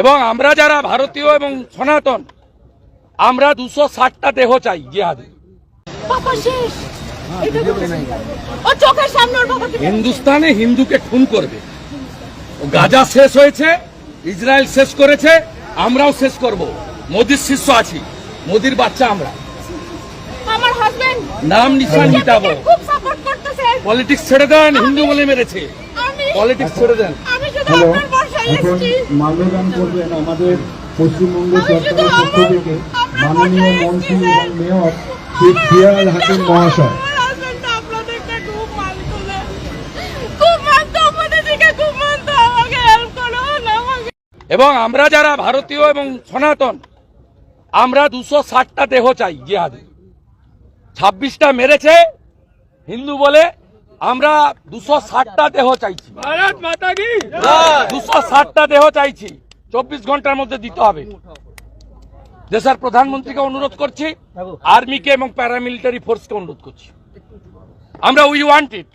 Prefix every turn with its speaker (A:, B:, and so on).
A: এবং আমরা যারা ভারতীয় এবং সনাতন আমরা দুশো ষাটটা দেহ চাই জিহাদি।
B: বাবা শেষ। এটা দেখেছি। ও চোখের সামনে ওর বাবাকে
A: হিন্দুস্তানে হিন্দুকে খুন করবে। গাজা শেষ হয়েছে ইসরায়েল শেষ করেছে আমরাও শেষ করব। মোদির শিষ্য আছি মোদির বাচ্চা আমরা।
B: আমার হাজবেন্ড
A: নাম নিশান মিটাবো।
B: খুব সাপোর্ট করতেছে।
A: পলিটিক্স ছেড়ে দেন হিন্দু বলে মেরেছে। পলিটিক্স ছেড়ে দেন।
C: হ্যালো এখন মাল্যদান করবেন আমাদের পশ্চিমবঙ্গ সরকারের পক্ষ থেকে মাননীয় মন্ত্রী এবং মেয়র শ্রী ফিয়াজ হাকিম মহাশয়।
A: এবং আমরা যারা ভারতীয় এবং সনাতন আমরা দুশো ষাটটা দেহ চাই জিহাদি। ছাব্বিশটা মেরেছে হিন্দু বলে আমরা দুশো ষাটটা দেহ চাইছি। ভারত মাতা কি? দুশো ষাটটা দেহ চাইছি। চব্বিশ ঘণ্টার মধ্যে দিতে হবে। দেশের প্রধানমন্ত্রীকে অনুরোধ করছি আর্মিকে এবং প্যারামিলিটারি ফোর্সকে অনুরোধ করছি। আমরা উই ওয়ান্ট ইট